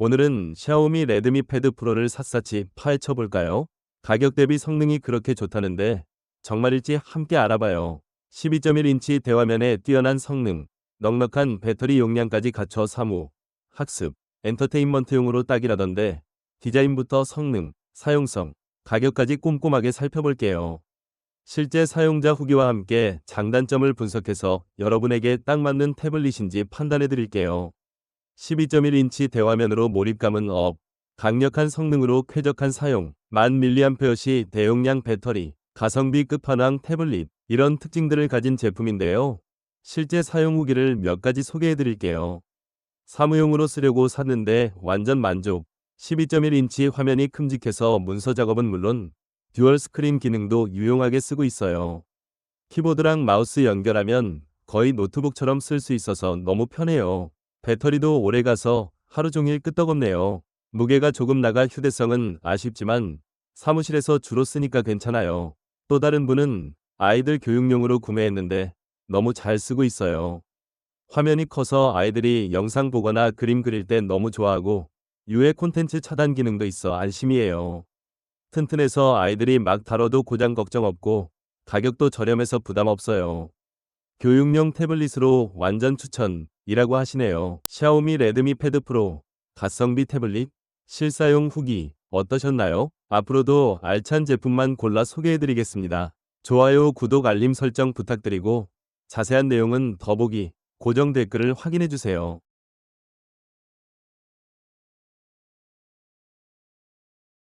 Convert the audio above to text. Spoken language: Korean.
오늘은 샤오미 레드미 패드 프로를 샅샅이 파헤쳐 볼까요? 가격 대비 성능이 그렇게 좋다는데 정말일지 함께 알아봐요. 12.1인치 대화면에 뛰어난 성능, 넉넉한 배터리 용량까지 갖춰 사무, 학습, 엔터테인먼트용으로 딱이라던데 디자인부터 성능, 사용성, 가격까지 꼼꼼하게 살펴볼게요. 실제 사용자 후기와 함께 장단점을 분석해서 여러분에게 딱 맞는 태블릿인지 판단해 드릴게요. 12.1인치 대화면으로 몰입감은 업, 강력한 성능으로 쾌적한 사용, 만 밀리암페어시 대용량 배터리, 가성비 끝판왕 태블릿, 이런 특징들을 가진 제품인데요. 실제 사용 후기를 몇 가지 소개해 드릴게요. 사무용으로 쓰려고 샀는데 완전 만족. 12.1인치 화면이 큼직해서 문서 작업은 물론 듀얼 스크린 기능도 유용하게 쓰고 있어요. 키보드랑 마우스 연결하면 거의 노트북처럼 쓸 수 있어서 너무 편해요. 배터리도 오래 가서 하루 종일 끄떡없네요. 무게가 조금 나가 휴대성은 아쉽지만 사무실에서 주로 쓰니까 괜찮아요. 또 다른 분은 아이들 교육용으로 구매했는데 너무 잘 쓰고 있어요. 화면이 커서 아이들이 영상 보거나 그림 그릴 때 너무 좋아하고 유해 콘텐츠 차단 기능도 있어 안심이에요. 튼튼해서 아이들이 막 다뤄도 고장 걱정 없고 가격도 저렴해서 부담 없어요. 교육용 태블릿으로 완전 추천이라고 하시네요. 샤오미 레드미 패드 프로 가성비 태블릿 실사용 후기 어떠셨나요? 앞으로도 알찬 제품만 골라 소개해드리겠습니다. 좋아요, 구독, 알림 설정 부탁드리고 자세한 내용은 더보기 고정 댓글을 확인해주세요.